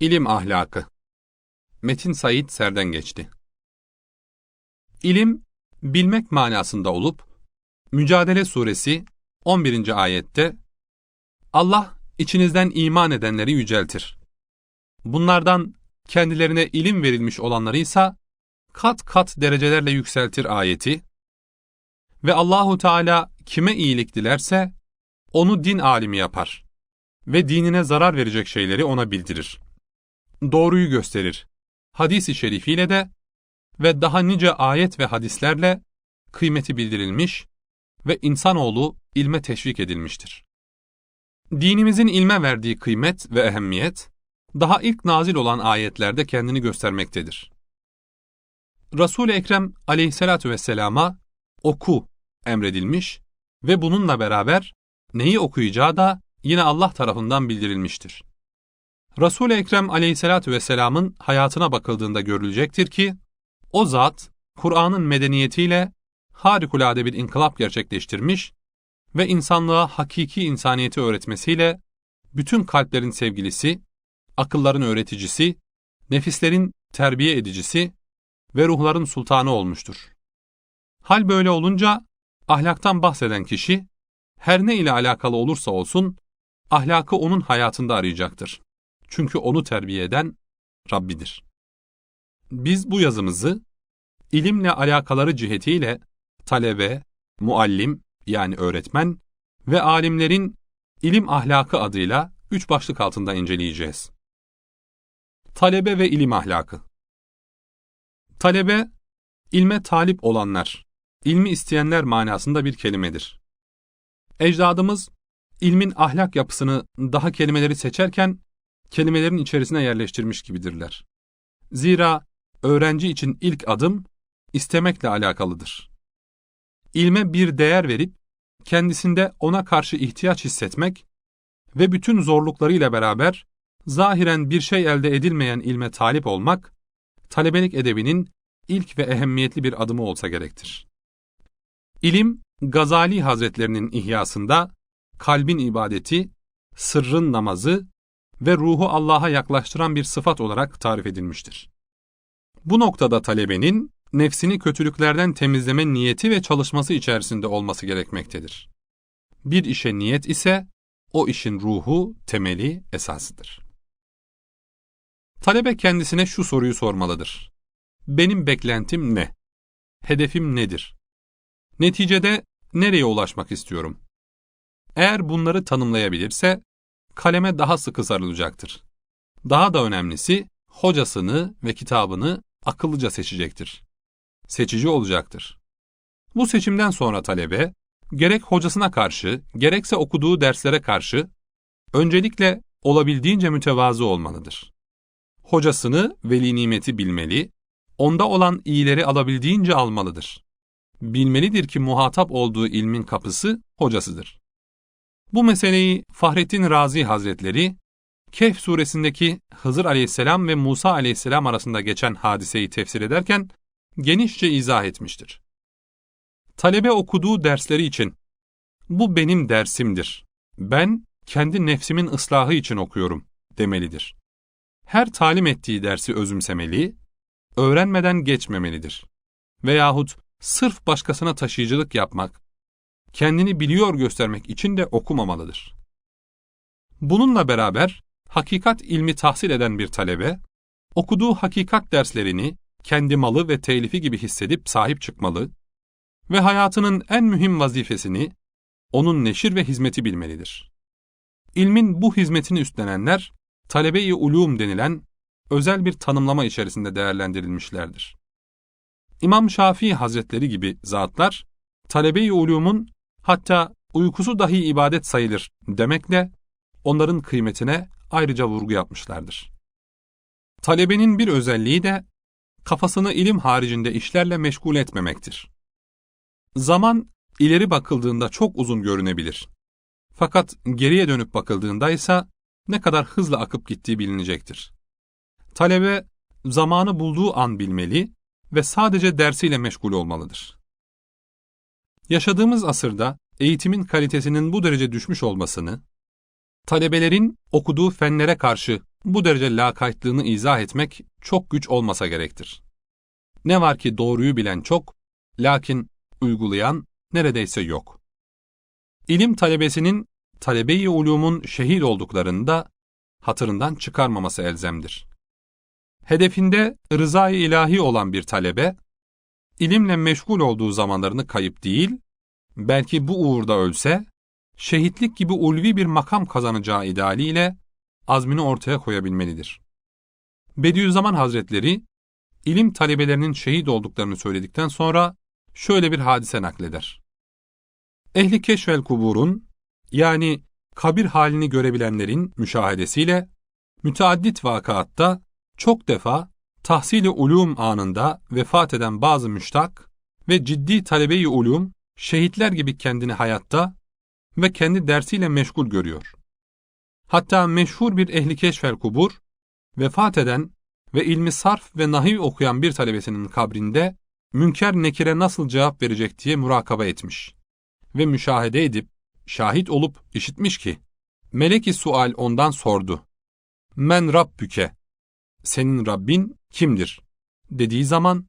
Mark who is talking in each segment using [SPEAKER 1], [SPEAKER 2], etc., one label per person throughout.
[SPEAKER 1] İlim ahlakı Metin Said Serden geçti. İlim, bilmek manasında olup, Mücadele Suresi 11. ayette, Allah içinizden iman edenleri yüceltir. Bunlardan kendilerine ilim verilmiş olanları ise kat kat derecelerle yükseltir ayeti ve Allahu Teala kime iyilik dilerse onu din alimi yapar ve dinine zarar verecek şeyleri ona bildirir doğruyu gösterir. Hadis-i şerifiyle de ve daha nice ayet ve hadislerle kıymeti bildirilmiş ve insanoğlu ilme teşvik edilmiştir. Dinimizin ilme verdiği kıymet ve ehemmiyet, daha ilk nazil olan ayetlerde kendini göstermektedir. Resul-i Ekrem aleyhissalatü vesselama oku emredilmiş ve bununla beraber neyi okuyacağı da yine Allah tarafından bildirilmiştir. Resul-i Ekrem aleyhissalatü vesselamın hayatına bakıldığında görülecektir ki, o zat, Kur'an'ın medeniyetiyle harikulade bir inkılap gerçekleştirmiş ve insanlığa hakiki insaniyeti öğretmesiyle bütün kalplerin sevgilisi, akılların öğreticisi, nefislerin terbiye edicisi ve ruhların sultanı olmuştur. Hal böyle olunca ahlaktan bahseden kişi her ne ile alakalı olursa olsun ahlakı onun hayatında arayacaktır. Çünkü onu terbiye eden Rabbidir. Biz bu yazımızı ilimle alakaları cihetiyle talebe, muallim yani öğretmen ve alimlerin ilim ahlakı adıyla üç başlık altında inceleyeceğiz. Talebe ve ilim ahlakı Talebe, ilme talip olanlar, ilmi isteyenler manasında bir kelimedir. Ecdadımız, ilmin ahlak yapısını daha kelimeleri seçerken kelimelerin içerisine yerleştirmiş gibidirler. Zira öğrenci için ilk adım istemekle alakalıdır. İlme bir değer verip kendisinde ona karşı ihtiyaç hissetmek ve bütün zorluklarıyla beraber zahiren bir şey elde edilmeyen ilme talip olmak, talebelik edebinin ilk ve ehemmiyetli bir adımı olsa gerektir. İlim, Gazali Hazretlerinin ihyasında kalbin ibadeti, sırrın namazı ve ruhu Allah'a yaklaştıran bir sıfat olarak tarif edilmiştir. Bu noktada talebenin nefsini kötülüklerden temizleme niyeti ve çalışması içerisinde olması gerekmektedir. Bir işe niyet ise o işin ruhu, temeli, esasıdır. Talebe kendisine şu soruyu sormalıdır. Benim beklentim ne? Hedefim nedir? Neticede nereye ulaşmak istiyorum? Eğer bunları tanımlayabilirse kaleme daha sıkı sarılacaktır. Daha da önemlisi hocasını ve kitabını akıllıca seçecektir. Seçici olacaktır. Bu seçimden sonra talebe, gerek hocasına karşı, gerekse okuduğu derslere karşı, öncelikle olabildiğince mütevazı olmalıdır. Hocasını, veli nimeti bilmeli, onda olan iyileri alabildiğince almalıdır. Bilmelidir ki muhatap olduğu ilmin kapısı hocasıdır. Bu meseleyi Fahrettin Razi Hazretleri, Kehf suresindeki Hızır aleyhisselam ve Musa aleyhisselam arasında geçen hadiseyi tefsir ederken genişçe izah etmiştir. Talebe okuduğu dersleri için, bu benim dersimdir, ben kendi nefsimin ıslahı için okuyorum demelidir. Her talim ettiği dersi özümsemeli, öğrenmeden geçmemelidir. Veyahut sırf başkasına taşıyıcılık yapmak, kendini biliyor göstermek için de okumamalıdır. Bununla beraber hakikat ilmi tahsil eden bir talebe, okuduğu hakikat derslerini kendi malı ve telifi gibi hissedip sahip çıkmalı ve hayatının en mühim vazifesini onun neşir ve hizmeti bilmelidir. İlmin bu hizmetini üstlenenler, talebe-i ulum denilen özel bir tanımlama içerisinde değerlendirilmişlerdir. İmam Şafii Hazretleri gibi zatlar, talebe-i ulumun hatta uykusu dahi ibadet sayılır demekle onların kıymetine ayrıca vurgu yapmışlardır. Talebenin bir özelliği de kafasını ilim haricinde işlerle meşgul etmemektir. Zaman ileri bakıldığında çok uzun görünebilir. Fakat geriye dönüp bakıldığında ise ne kadar hızlı akıp gittiği bilinecektir. Talebe zamanı bulduğu an bilmeli ve sadece dersiyle meşgul olmalıdır. Yaşadığımız asırda eğitimin kalitesinin bu derece düşmüş olmasını, talebelerin okuduğu fenlere karşı bu derece lakaytlığını izah etmek çok güç olmasa gerektir. Ne var ki doğruyu bilen çok, lakin uygulayan neredeyse yok. İlim talebesinin talebe-i ulumun şehit olduklarında hatırından çıkarmaması elzemdir. Hedefinde rızayı ilahi olan bir talebe, ilimle meşgul olduğu zamanlarını kayıp değil, belki bu uğurda ölse, şehitlik gibi ulvi bir makam kazanacağı idealiyle azmini ortaya koyabilmelidir. Bediüzzaman Hazretleri, ilim talebelerinin şehit olduklarını söyledikten sonra şöyle bir hadise nakleder. Ehli keşfel kuburun, yani kabir halini görebilenlerin müşahedesiyle, müteaddit vakaatta çok defa tahsili ulum anında vefat eden bazı müştak ve ciddi talebeyi ulum, şehitler gibi kendini hayatta ve kendi dersiyle meşgul görüyor. Hatta meşhur bir ehli keşfel kubur, vefat eden ve ilmi sarf ve nahiv okuyan bir talebesinin kabrinde münker nekire nasıl cevap verecek diye murakaba etmiş ve müşahede edip şahit olup işitmiş ki meleki sual ondan sordu. Men Rabbüke senin Rabbin kimdir? dediği zaman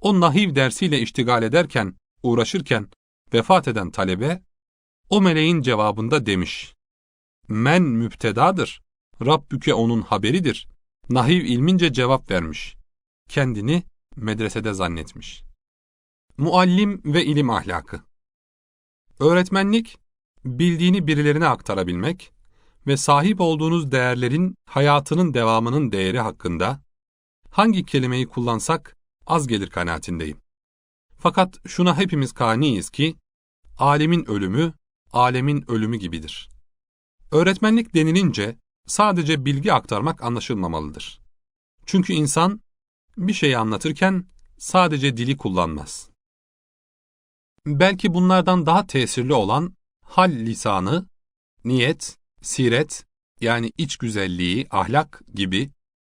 [SPEAKER 1] o nahiv dersiyle iştigal ederken, uğraşırken vefat eden talebe o meleğin cevabında demiş. Men müptedadır. Rabbüke onun haberidir. Nahiv ilmince cevap vermiş. Kendini medresede zannetmiş. Muallim ve ilim ahlakı Öğretmenlik, bildiğini birilerine aktarabilmek ve sahip olduğunuz değerlerin hayatının devamının değeri hakkında hangi kelimeyi kullansak az gelir kanaatindeyim. Fakat şuna hepimiz kaniyiz ki, alemin ölümü, alemin ölümü gibidir. Öğretmenlik denilince sadece bilgi aktarmak anlaşılmamalıdır. Çünkü insan bir şeyi anlatırken sadece dili kullanmaz. Belki bunlardan daha tesirli olan hal lisanı, niyet, siret yani iç güzelliği, ahlak gibi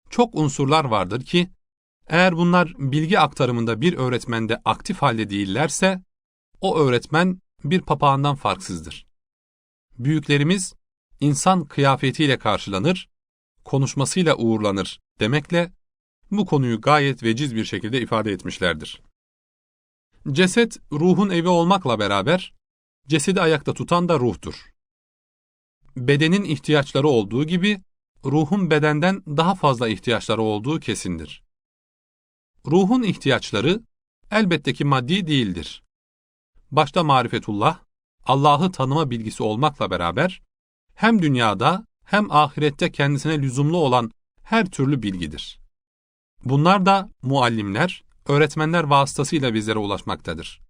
[SPEAKER 1] çok unsurlar vardır ki eğer bunlar bilgi aktarımında bir öğretmende aktif halde değillerse o öğretmen bir papağandan farksızdır. Büyüklerimiz insan kıyafetiyle karşılanır, konuşmasıyla uğurlanır demekle bu konuyu gayet veciz bir şekilde ifade etmişlerdir. Ceset ruhun evi olmakla beraber cesedi ayakta tutan da ruhtur. Bedenin ihtiyaçları olduğu gibi ruhun bedenden daha fazla ihtiyaçları olduğu kesindir. Ruhun ihtiyaçları elbette ki maddi değildir. Başta marifetullah, Allah'ı tanıma bilgisi olmakla beraber hem dünyada hem ahirette kendisine lüzumlu olan her türlü bilgidir. Bunlar da muallimler, öğretmenler vasıtasıyla bizlere ulaşmaktadır.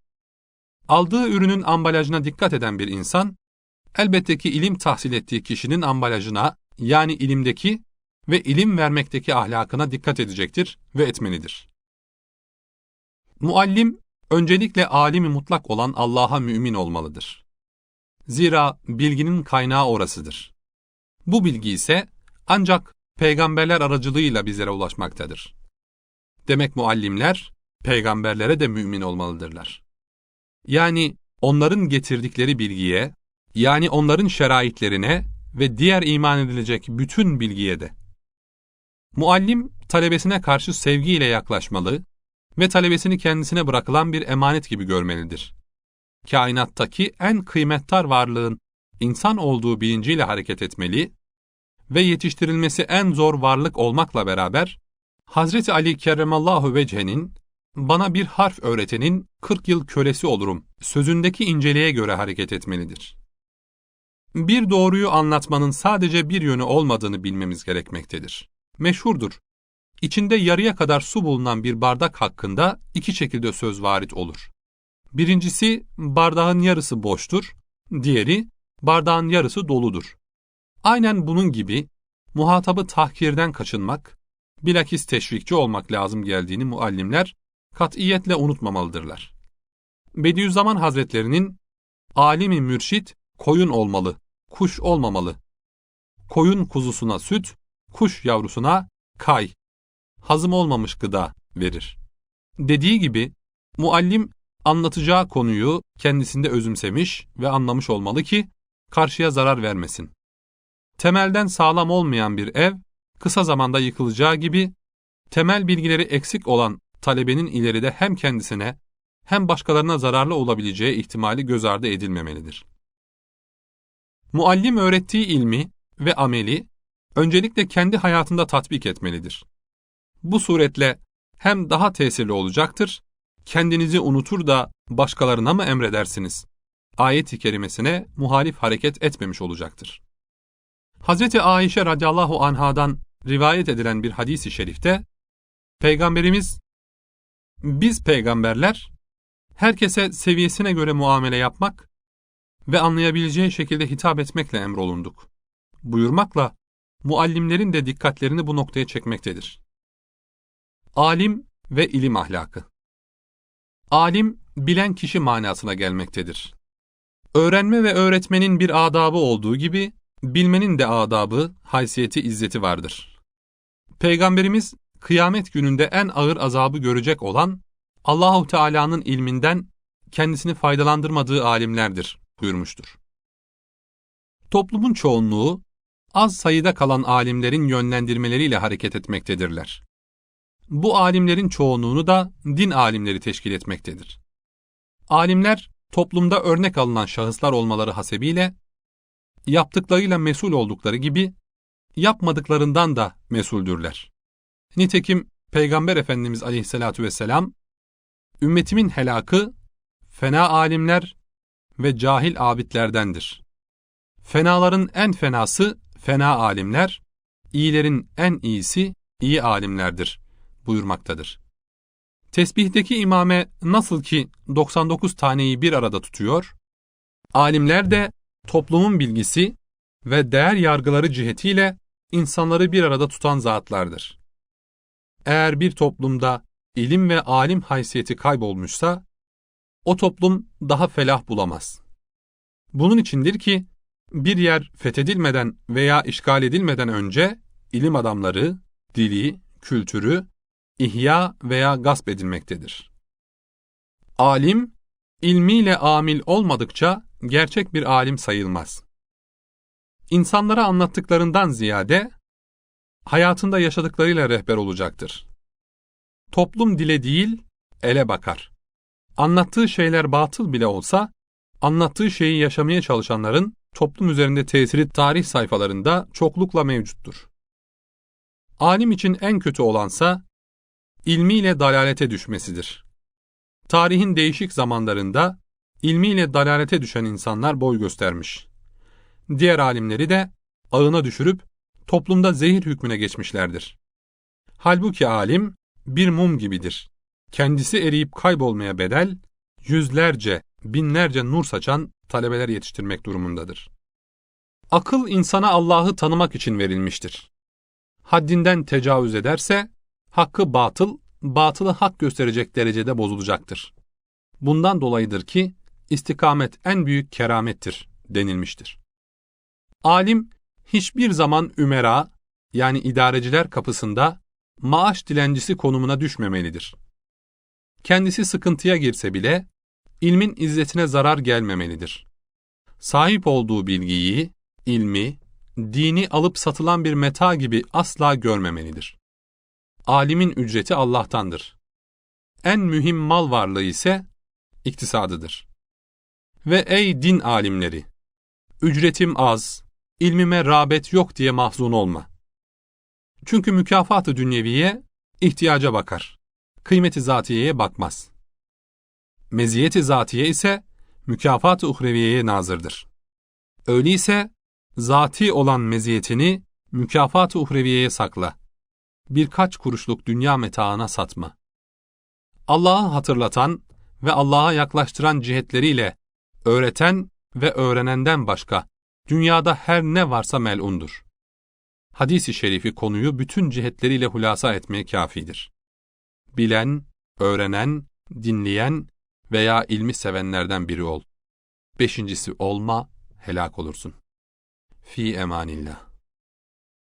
[SPEAKER 1] Aldığı ürünün ambalajına dikkat eden bir insan, elbette ki ilim tahsil ettiği kişinin ambalajına yani ilimdeki ve ilim vermekteki ahlakına dikkat edecektir ve etmelidir. Muallim, öncelikle alimi mutlak olan Allah'a mümin olmalıdır. Zira bilginin kaynağı orasıdır. Bu bilgi ise ancak peygamberler aracılığıyla bizlere ulaşmaktadır. Demek muallimler, peygamberlere de mümin olmalıdırlar. Yani onların getirdikleri bilgiye, yani onların şeraitlerine ve diğer iman edilecek bütün bilgiye de. Muallim, talebesine karşı sevgiyle yaklaşmalı ve talebesini kendisine bırakılan bir emanet gibi görmelidir. Kainattaki en kıymettar varlığın insan olduğu bilinciyle hareket etmeli ve yetiştirilmesi en zor varlık olmakla beraber, Hazreti Ali Kerremallahu Vecehe'nin bana bir harf öğretenin 40 yıl kölesi olurum sözündeki inceliğe göre hareket etmelidir. Bir doğruyu anlatmanın sadece bir yönü olmadığını bilmemiz gerekmektedir. Meşhurdur. İçinde yarıya kadar su bulunan bir bardak hakkında iki şekilde söz varit olur. Birincisi bardağın yarısı boştur, diğeri bardağın yarısı doludur. Aynen bunun gibi muhatabı tahkirden kaçınmak, bilakis teşvikçi olmak lazım geldiğini muallimler katiyetle unutmamalıdırlar. Bediüzzaman Hazretlerinin alimi mürşit koyun olmalı, kuş olmamalı. Koyun kuzusuna süt, kuş yavrusuna kay, hazım olmamış gıda verir. Dediği gibi muallim anlatacağı konuyu kendisinde özümsemiş ve anlamış olmalı ki karşıya zarar vermesin. Temelden sağlam olmayan bir ev kısa zamanda yıkılacağı gibi, temel bilgileri eksik olan talebenin ileride hem kendisine hem başkalarına zararlı olabileceği ihtimali göz ardı edilmemelidir. Muallim öğrettiği ilmi ve ameli öncelikle kendi hayatında tatbik etmelidir. Bu suretle hem daha tesirli olacaktır, kendinizi unutur da başkalarına mı emredersiniz? Ayet-i kerimesine muhalif hareket etmemiş olacaktır. Hz. Ayşe radıyallahu anhadan rivayet edilen bir hadis-i şerifte, Peygamberimiz, biz peygamberler, herkese seviyesine göre muamele yapmak ve anlayabileceği şekilde hitap etmekle emrolunduk. Buyurmakla, muallimlerin de dikkatlerini bu noktaya çekmektedir. Alim ve ilim ahlakı Alim, bilen kişi manasına gelmektedir. Öğrenme ve öğretmenin bir adabı olduğu gibi, bilmenin de adabı, haysiyeti, izzeti vardır. Peygamberimiz, kıyamet gününde en ağır azabı görecek olan, Allahu Teala'nın ilminden kendisini faydalandırmadığı alimlerdir buyurmuştur. Toplumun çoğunluğu, az sayıda kalan alimlerin yönlendirmeleriyle hareket etmektedirler. Bu alimlerin çoğunluğunu da din alimleri teşkil etmektedir. Alimler, toplumda örnek alınan şahıslar olmaları hasebiyle, yaptıklarıyla mesul oldukları gibi, yapmadıklarından da mesuldürler. Nitekim Peygamber Efendimiz aleyhissalatu vesselam, ümmetimin helakı, fena alimler ve cahil abidlerdendir. Fenaların en fenası fena alimler, iyilerin en iyisi iyi alimlerdir buyurmaktadır. Tesbihteki imame nasıl ki 99 taneyi bir arada tutuyor, alimler de toplumun bilgisi ve değer yargıları cihetiyle insanları bir arada tutan zatlardır. Eğer bir toplumda ilim ve alim haysiyeti kaybolmuşsa, o toplum daha felah bulamaz. Bunun içindir ki, bir yer fethedilmeden veya işgal edilmeden önce ilim adamları, dili, kültürü ihya veya gasp edilmektedir. Alim, ilmiyle amil olmadıkça gerçek bir alim sayılmaz. İnsanlara anlattıklarından ziyade, hayatında yaşadıklarıyla rehber olacaktır. Toplum dile değil, ele bakar. Anlattığı şeyler batıl bile olsa, anlattığı şeyi yaşamaya çalışanların toplum üzerinde tesiri tarih sayfalarında çoklukla mevcuttur. Alim için en kötü olansa, ilmiyle dalalete düşmesidir. Tarihin değişik zamanlarında ilmiyle dalalete düşen insanlar boy göstermiş. Diğer alimleri de ağına düşürüp toplumda zehir hükmüne geçmişlerdir. Halbuki alim bir mum gibidir. Kendisi eriyip kaybolmaya bedel, yüzlerce, binlerce nur saçan talebeler yetiştirmek durumundadır. Akıl insana Allah'ı tanımak için verilmiştir. Haddinden tecavüz ederse, hakkı batıl, batılı hak gösterecek derecede bozulacaktır. Bundan dolayıdır ki, istikamet en büyük keramettir denilmiştir. Alim, hiçbir zaman ümera, yani idareciler kapısında maaş dilencisi konumuna düşmemelidir. Kendisi sıkıntıya girse bile, ilmin izzetine zarar gelmemelidir. Sahip olduğu bilgiyi, ilmi, dini alıp satılan bir meta gibi asla görmemelidir. Alimin ücreti Allah'tandır. En mühim mal varlığı ise iktisadıdır. Ve ey din alimleri! Ücretim az, ilmime rağbet yok diye mahzun olma. Çünkü mükafatı dünyeviye ihtiyaca bakar. Kıymeti zatiyeye bakmaz. Meziyeti zatiye ise mükafat-ı uhreviyeye nazırdır. Öyleyse zati olan meziyetini mükafat-ı uhreviyeye sakla. Birkaç kuruşluk dünya metaına satma. Allah'ı hatırlatan ve Allah'a yaklaştıran cihetleriyle öğreten ve öğrenenden başka dünyada her ne varsa melundur. Hadis-i şerifi konuyu bütün cihetleriyle hulasa etmeye kafidir. Bilen, öğrenen, dinleyen veya ilmi sevenlerden biri ol. Beşincisi olma, helak olursun. Fi emanillah.